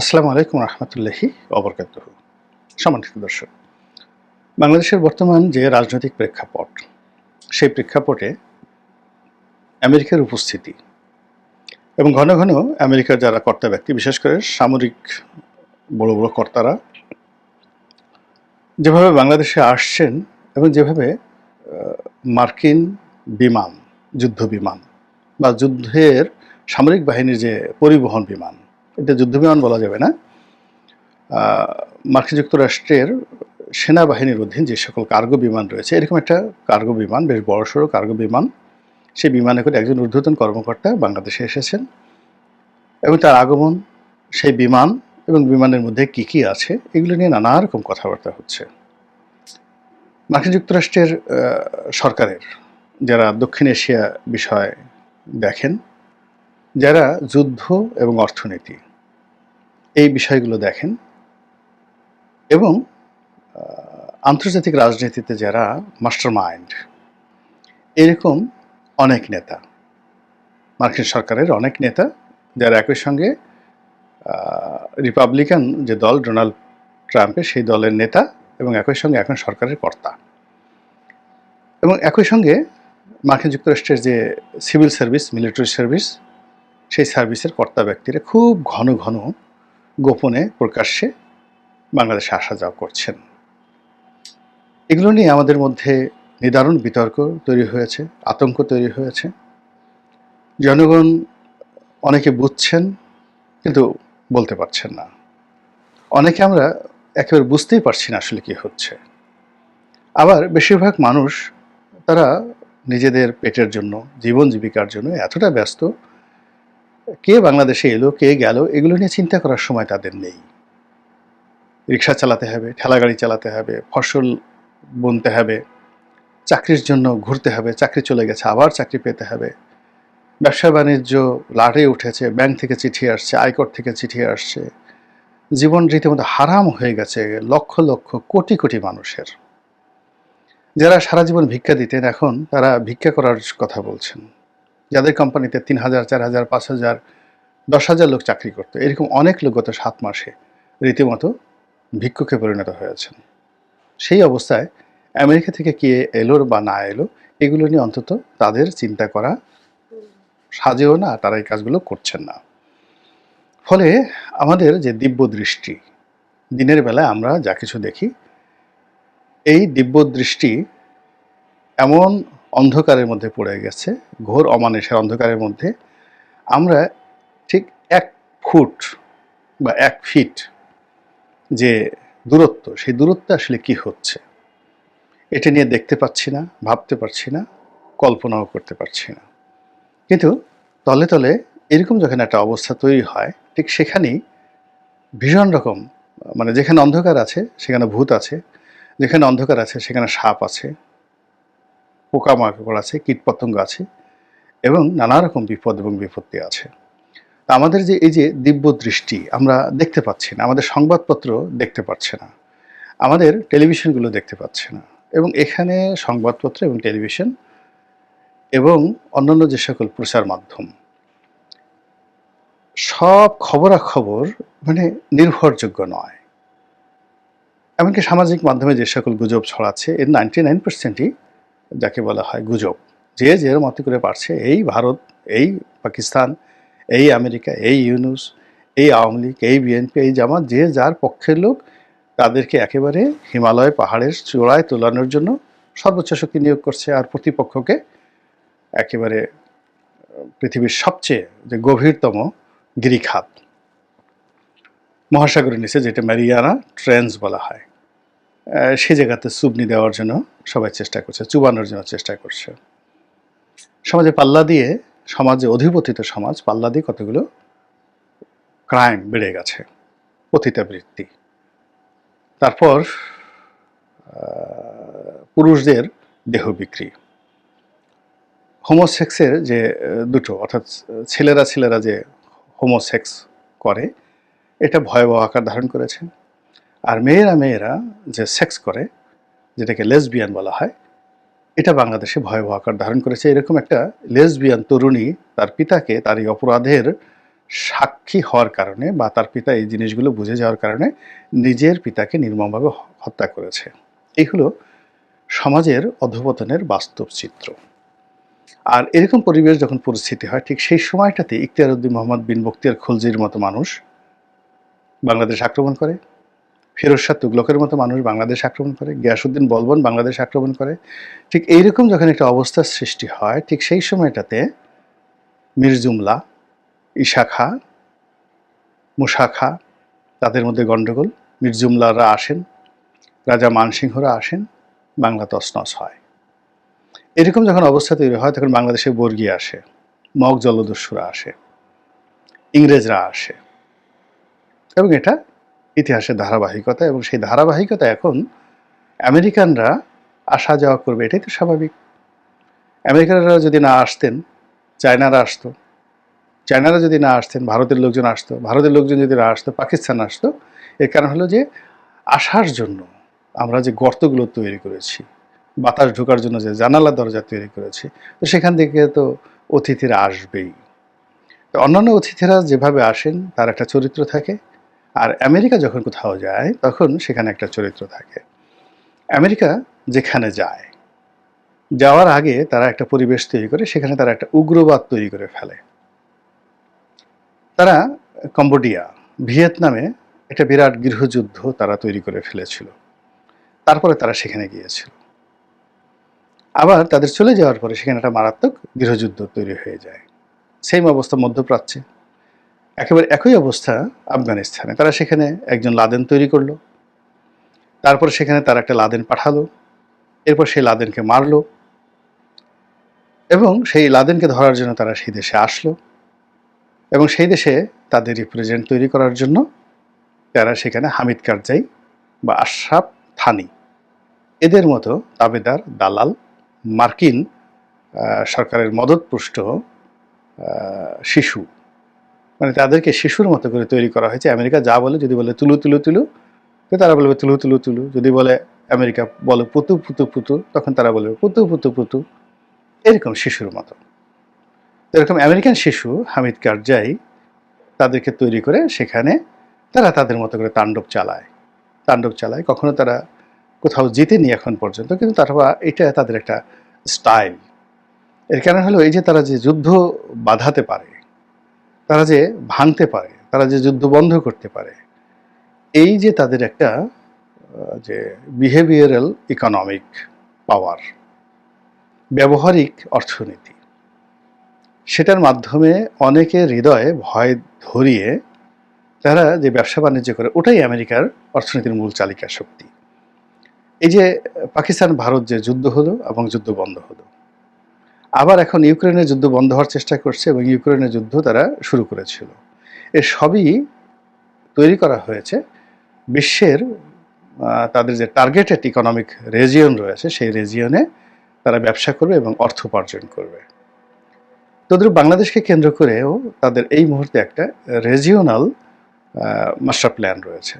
আসসালামু আলাইকুম রহমতুল্লাহি অবরকাত সম্মানিত দর্শক, বাংলাদেশের বর্তমান যে রাজনৈতিক প্রেক্ষাপট, সেই প্রেক্ষাপটে আমেরিকার উপস্থিতি এবং ঘন ঘন আমেরিকার যারা কর্তা ব্যক্তি, বিশেষ করে সামরিক বড় বড় কর্তারা, যেভাবে বাংলাদেশে আসছেন এবং যেভাবে মার্কিন বিমান, যুদ্ধ বিমান বা যুদ্ধের সামরিক বাহিনীর যে পরিবহন বিমান এটা যুদ্ধ বিমান বলা যাবে না। মার্কিন যুক্তরাষ্ট্রের সেনাবাহিনীর অধীন যে সকল কার্গো বিমান রয়েছে, এরকম একটা কার্গো বিমান, বেশ বড়সড় কার্গো বিমান, সেই বিমানে করে একজন ঊর্ধ্বতন কর্মকর্তা বাংলাদেশে এসেছেন এবং তার আগমন, সেই বিমান এবং বিমানের মধ্যে কি কি আছে, এগুলো নিয়ে নানা রকম কথাবার্তা হচ্ছে। মার্কিন যুক্তরাষ্ট্রের সরকারের যারা দক্ষিণ এশিয়া বিষয় দেখেন, যারা যুদ্ধ এবং অর্থনীতি এই বিষয়গুলো দেখেন। এবং আন্তর্জাতিক রাজনীতিতে যারা মাস্টার মাইন্ড এরকম অনেক নেতা, মার্কিন সরকারের অনেক নেতা, যারা একই সঙ্গে রিপাবলিকান যে দল ডোনাল্ড ট্রাম্পের, সেই দলের নেতা এবং একই সঙ্গে এখন সরকারের কর্তা। এবং একই সঙ্গে মার্কিন যুক্তরাষ্ট্রের যে সিভিল সার্ভিস, মিলিটারি সার্ভিস, সেই সার্ভিসের কর্তা ব্যক্তিরা খুব ঘন ঘন গোপনে প্রকাশ্যে বাংলাদেশে আসা যাওয়া করছেন। এগুলো নিয়ে আমাদের মধ্যে নিদারুণ বিতর্ক তৈরি হয়েছে, আতঙ্ক তৈরি হয়েছে। জনগণ অনেকে বুঝছেন কিন্তু বলতে পারছেন না। অনেকে আমরা একেবারে বুঝতেই পারছি না আসলে কি হচ্ছে। আবার বেশিরভাগ মানুষ তারা নিজেদের পেটের জন্য, জীবন জীবিকার জন্য এতটা ব্যস্ত কে বাংলাদেশে এলো, কে গেল, এগুলো নিয়ে চিন্তা করার সময় তাদের নেই। রিক্সা চালাতে হবে ঠেলা গাড়ি চালাতে হবে, ফসল বুনতে হবে, চাকরির জন্য ঘুরতে হবে, চাকরি চলে গেছে, আবার চাকরি পেতে হবে। ব্যবসা বাণিজ্য লাটে উঠেছে, ব্যাংক থেকে চিঠি আসছে, আয়কর থেকে চিঠি আসছে। জীবন রীতিমতো হারাম হয়ে গেছে, লক্ষ লক্ষ কোটি কোটি মানুষের। যারা সারা জীবন ভিক্ষা দিতেন, এখন তারা ভিক্ষা করার কথা বলছেন। যাদের কোম্পানিতে তিন হাজার, চার হাজার, পাঁচ হাজার, দশ হাজার লোক চাকরি করতো, এরকম অনেক লোক গত সাত মাসে রীতিমতো ভিক্ষুকে পরিণত হয়েছেন। সেই অবস্থায় আমেরিকা থেকে কে এলো বা না এলো, এগুলো নিয়ে অন্তত তাদের চিন্তা করা সাজেও না, তারা এই কাজগুলো করছেন না। ফলে আমাদের যে দিব্য দৃষ্টি, দিনের বেলায় আমরা যা কিছু দেখি, এই দিব্য দৃষ্টি এমন অন্ধকারের মধ্যে পড়ে গেছে, ঘোর অমানুষের অন্ধকারের মধ্যে। আমরা ঠিক এক ফুট বা এক ফিট যে দূরত্ব, সেই দূরত্ব আসলে কি হচ্ছে? এটা নিয়ে দেখতে পাচ্ছি না, ভাবতে পারছি না, কল্পনাও করতে পারছি না। কিন্তু তলে তলে এরকম যখন একটা অবস্থা তৈরি হয়, ঠিক সেখানেই ভীষণ রকম মানে যেখানে অন্ধকার আছে সেখানে ভূত আছে, যেখানে অন্ধকার আছে সেখানে সাপ আছে। পোকামাকড় আছে, কীটপতঙ্গ আছে এবং নানা রকম বিপদ এবং বিপত্তি আছে। তা আমাদের যে এই যে দিব্য দৃষ্টি আমরা দেখতে পাচ্ছি না, আমাদের সংবাদপত্র দেখতে পাচ্ছে না, আমাদের টেলিভিশনগুলো দেখতে পাচ্ছে না এবং এখানে সংবাদপত্র এবং টেলিভিশন এবং অন্যান্য যে সকল প্রচার মাধ্যম, সব খবরাখবর মানে নির্ভরযোগ্য নয়। এমনকি সামাজিক মাধ্যমে যে সকল গুজব ছড়াচ্ছে, এর নাইনটি নাইন পার্সেন্টই যাকে বলা হয় গুজব। যে যে মতো করে পারছে, এই ভারত, এই পাকিস্তান, এই আমেরিকা, এই ইউনুস, এই আওয়ামী লীগ, এই বিএনপি, এই জামাত, যে যার পক্ষের লোক, তাদেরকে একেবারে হিমালয় পাহাড়ের চূড়ায় তোলানোর জন্য সর্বোচ্চ শক্তি নিয়োগ করছে আর প্রতিপক্ষকে একেবারে পৃথিবীর সবচেয়ে যে গভীরতম গিরিখাত। মহাসাগরের নিচে যেটা ম্যারিয়ানা ট্রেন্স বলা হয়। সে জায়গাতে চুবনি দেওয়ার জন্য সবাই চেষ্টা করছে, চুবানোর জন্য চেষ্টা করছে। সমাজে পাল্লা দিয়ে, সমাজে অধিপতিত সমাজ, পাল্লা দিয়ে কতগুলো ক্রাইম বেড়ে গেছে, পতিতাবৃত্তি। তারপর পুরুষদের দেহ বিক্রি। হোমোসেক্সের যে দুটো, অর্থাৎ ছেলেরা ছেলেরা যে হোমোসেক্স করে, এটা ভয়াবহ আকার ধারণ করেছে। আর মেয়েরা মেয়েরা যে সেক্স করে, যেটাকে লেসবিয়ান বলা হয়, এটা বাংলাদেশে ভয়াবহ আকার ধারণ করেছে। এরকম একটা লেসবিয়ান তরুণী তার পিতাকে তার এই অপরাধের সাক্ষী হওয়ার কারণে বা তার পিতা এই জিনিসগুলো বুঝে যাওয়ার কারণে নিজের পিতাকে নির্মমভাবে হত্যা করেছে। এই হলো সমাজের অধপতনের বাস্তব চিত্র। আর এরকম পরিবেশ যখন পরিস্থিতি হয়, ঠিক সেই সময়টাতে ইখতিয়ার উদ্দিন মোহাম্মদ বিন বক্তিয়ার খলজির মতো মানুষ বাংলাদেশ আক্রমণ করে। ফিরোজ শাহ তুগলকের মতো মানুষ বাংলাদেশ আক্রমণ করে গিয়াসুদ্দিন বলবন বাংলাদেশ আক্রমণ করে। ঠিক এইরকম যখন একটা অবস্থার সৃষ্টি হয়, ঠিক সেই সময়টাতে মির্জুমলা ঈশা খা, মুসা খা, তাদের মধ্যে গণ্ডগোল মির্জুমলারা আসেন, রাজা মানসিংহরা আসেন, বাংলা তসনস হয়। এরকম যখন অবস্থা তৈরি হয়, তখন বাংলাদেশে বর্গী আসে, মগ জলদস্যুরা আসে, ইংরেজরা আসে। এবং এটা ইতিহাসের ধারাবাহিকতা এবং সেই ধারাবাহিকতা এখন আমেরিকানরা আসা যাওয়া করবে, এটাই তো স্বাভাবিক। আমেরিকানরা যদি না আসতেন, চায়নারা আসতো। চায়নারা যদি না আসতেন, ভারতের লোকজন আসতো। ভারতের লোকজন যদি না আসতো, পাকিস্তান আসতো, এর কারণ হলো যে আসার জন্য আমরা যে গর্তগুলো তৈরি করেছি, বাতাস ঢোকার জন্য যে জানালা দরজা তৈরি করেছি, তো সেখান থেকে তো অতিথিরা আসবেই। অন্যান্য অতিথিরা যেভাবে আসেন, তার একটা চরিত্র থাকে। আর আমেরিকা যখন কোথাও যায়, তখন সেখানে একটা চরিত্র থাকে। আমেরিকা যেখানে যায়, যাওয়ার আগে তারা একটা পরিবেশ তৈরি করে, সেখানে তারা একটা উগ্রবাদ তৈরি করে ফেলে। তারা কম্বোডিয়া, ভিয়েতনামে একটা বিরাট গৃহযুদ্ধ তারা তৈরি করে ফেলেছিল। তারপরে তারা সেখানে গিয়েছিল। আবার তাদের চলে যাওয়ার পরে সেখানে একটা মারাত্মক গৃহযুদ্ধ তৈরি হয়ে যায়। সেম অবস্থা মধ্যপ্রাচ্যে। একেবারে একই অবস্থা আফগানিস্তানে। তারা সেখানে একজন লাদেন তৈরি করল। তারপর সেখানে তারা একটা লাদেন পাঠালো। এরপর সেই লাদেনকে মারলো। এবং সেই লাদেনকে ধরার জন্য তারা সেই দেশে আসলো। এবং সেই দেশে তাদের রিপ্রেজেন্ট তৈরি করার জন্য তারা সেখানে হামিদ কারজাই বা আশরাফ থানি। এদের মতো তাবেদার, দালাল, মার্কিন সরকারের মদতপুষ্ট শিশু মানে তাদেরকে শিশুর মতো করে তৈরি করা হয়েছে। আমেরিকা যা বলে, যদি বলে তুলু তুলু তুলু, তো তারা বলবে তুলু তুলু তুলু। যদি বলে আমেরিকা বলে পুতু পুতু পুতু, তখন তারা বলবে পুতু পুতু পুতু। এরকম শিশুর মতো। এরকম আমেরিকান শিশু হামিদ কারজাই তাদেরকে তৈরি করে সেখানে তারা তাদের মতো করে তাণ্ডব চালায়। তাণ্ডব চালায়। কখনো তারা কোথাও জিতেনি এখন পর্যন্ত, কিন্তু তারা এটা তাদের একটা স্টাইল। এর কারণ হলো এই যে তারা যে যুদ্ধ বাধাতে পারে তারা যে ভাঙতে পারে, তারা যে যুদ্ধ বন্ধ করতে পারে, এই যে তাদের একটা যে বিহেভিয়ারাল ইকোনমিক পাওয়ার ব্যবহারিক অর্থনীতি, সেটার মাধ্যমে অনেকে হৃদয়ে ভয় ধরিয়ে তারা যে ব্যবসা বাণিজ্য করে, ওটাই আমেরিকার অর্থনীতির মূল চালিকা শক্তি। এই যে পাকিস্তান ভারত যে যুদ্ধ হলো এবং যুদ্ধ বন্ধ হলো আবার এখন ইউক্রেনের যুদ্ধ বন্ধ হওয়ার চেষ্টা করছে এবং ইউক্রেনের যুদ্ধ তারা শুরু করেছিল। এর সবই তৈরি করা হয়েছে। বিশ্বের তাদের যে টার্গেটেড ইকোনমিক রেজিয়ন রয়েছে, সেই রেজিয়নে তারা ব্যবসা করবে এবং অর্থ উপার্জন করবে। তদ্রুপ বাংলাদেশকে কেন্দ্র করেও তাদের এই মুহূর্তে একটা রেজিওনাল মাস্টার প্ল্যান রয়েছে।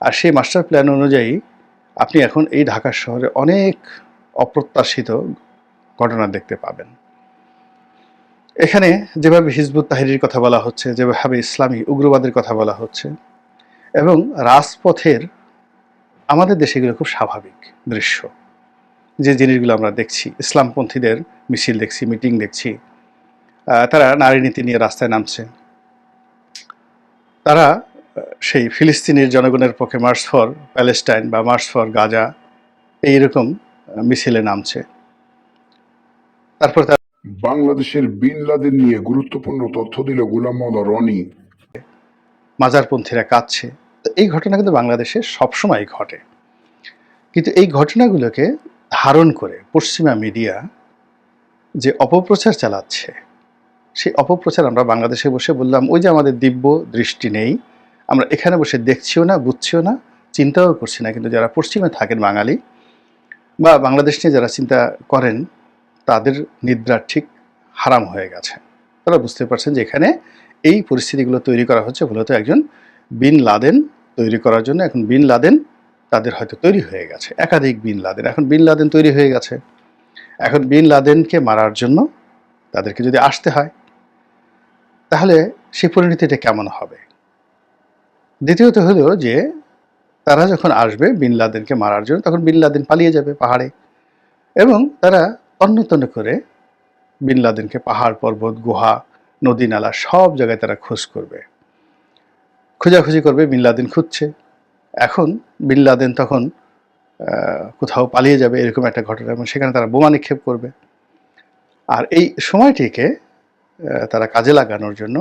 আর সেই মাস্টার প্ল্যান অনুযায়ী আপনি এখন এই ঢাকা শহরে অনেক অপ্রত্যাশিত ঘটনা দেখতে পাবেন। এখানে যেভাবে হিজবুত তাহিরির কথা বলা হচ্ছে, যেভাবে ইসলামী উগ্রবাদের কথা বলা হচ্ছে এবং রাজপথের আমাদের দেশে এগুলো খুব স্বাভাবিক দৃশ্য। যে জিনিসগুলো আমরা দেখছি, ইসলামপন্থীদের মিছিল দেখছি, মিটিং দেখছি তারা নারী নীতি নিয়ে রাস্তায় নামছে। তারা সেই ফিলিস্তিনের জনগণের পক্ষে মার্চ ফর প্যালেস্টাইন বা মার্চ ফর গাজা এইরকম মিছিলে নামছে। তারপর বাংলাদেশের বিন লাদেন নিয়ে গুরুত্বপূর্ণ তথ্য দিল গোলাম রনি। মাজারপন্থীরা কাঁদছে। তো এই ঘটনা কিন্তু বাংলাদেশে সবসময় ঘটে। কিন্তু এই ঘটনাগুলোকে ধারণ করে পশ্চিমা মিডিয়া যে অপপ্রচার চালাচ্ছে সেই অপপ্রচার আমরা বাংলাদেশে বসে বললাম ওই যে আমাদের দিব্য দৃষ্টি নেই আমরা এখানে বসে দেখছিও না বুঝছিও না চিন্তাও করছি না। কিন্তু যারা পশ্চিমে থাকেন বাঙালি বা বাংলাদেশ নিয়ে যারা চিন্তা করেন তাদের নিদ্রা ঠিক হারাম হয়ে গেছে। তারা বুঝতে পারছেন যে এখানে এই পরিস্থিতিগুলো তৈরি করা হচ্ছে মূলত একজন বিন লাদেন তৈরি করার জন্য। এখন বিন লাদেন তাদের হয়তো তৈরি হয়ে গেছে, একাধিক বিন লাদেন। এখন বিন লাদেন তৈরি হয়ে গেছে। এখন বিন লাদেনকে মারার জন্য তাদেরকে যদি আসতে হয়, তাহলে সেই পরিণতিটা কেমন হবে? দ্বিতীয়ত হলো যে তারা যখন আসবে বিন লাদেনকে মারার জন্য, তখন বিন লাদেন পালিয়ে যাবে পাহাড়ে এবং তারা অন্যতন্য করে বিন লাদেনকে পাহাড়, পর্বত, গুহা, নদী, নালা সব জায়গায় তারা খোঁজ করবে। খোঁজাখুঁজি করবে, বিন লাদেন খুঁজছে। এখন বিন লাদেন তখন কোথাও পালিয়ে যাবে এরকম একটা ঘটনা এবং সেখানে তারা বোমা নিক্ষেপ করবে। আর এই সময়টিকে তারা কাজে লাগানোর জন্য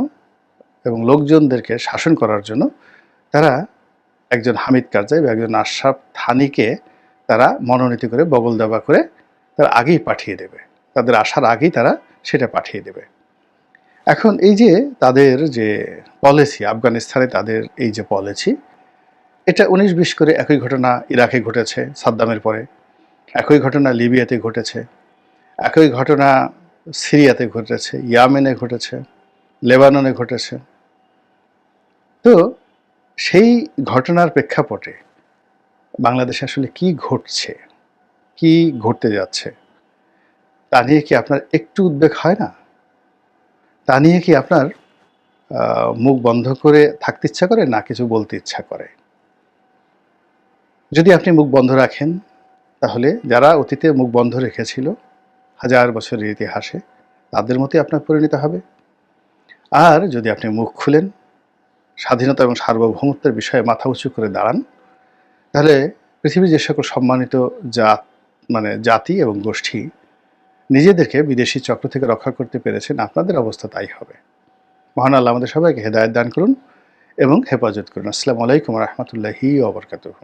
এবং লোকজনদেরকে শাসন করার জন্য তারা একজন হামিদ কারজাই বা একজন আশরাফ থানিকে তারা মনোনীত করে বগল দেওয়া করে তারা আগেই পাঠিয়ে দেবে। তাদের আসার আগেই তারা সেটা পাঠিয়ে দেবে। এখন এই যে তাদের যে পলিসি আফগানিস্তানে তাদের এই যে পলিসি এটা উনিশ বিশ করে একই ঘটনা ইরাকে ঘটেছে, সাদ্দামের পরে। একই ঘটনা লিবিয়াতে ঘটেছে। একই ঘটনা সিরিয়াতে ঘটেছে, ইয়ামেনে ঘটেছে, লেবাননে ঘটেছে। তো সেই ঘটনার প্রেক্ষাপটে বাংলাদেশে আসলে কি ঘটছে? কি ঘটতে যাচ্ছে? তা নিয়ে কি আপনার একটু উদ্বেগ হয় না? তা নিয়ে কি আপনার মুখ বন্ধ করে থাকতে ইচ্ছা করে না কিছু বলতে ইচ্ছা করে? যদি আপনি মুখ বন্ধ রাখেন, তাহলে যারা অতীতে মুখ বন্ধ রেখেছিল হাজার বছরের ইতিহাসে, তাদের মতোই আপনার পরিণত হবে। আর যদি আপনি মুখ খুলেন, স্বাধীনতা এবং সার্বভৌমত্বের বিষয়ে মাথা উঁচু করে দাঁড়ান, তাহলে পৃথিবীর যে সকল সম্মানিত জাত মানে জাতি এবং গোষ্ঠী নিজেদেরকে বিদেশি চক্র থেকে রক্ষা করতে পেরেছেন, আপনাদের অবস্থা তাই হবে। মহান আল্লাহ আমাদের সবাইকে হেদায়ত দান করুন এবং হেফাজত করুন। আসসালামু আলাইকুম রহমতুল্লাহি ওবরকাতুহ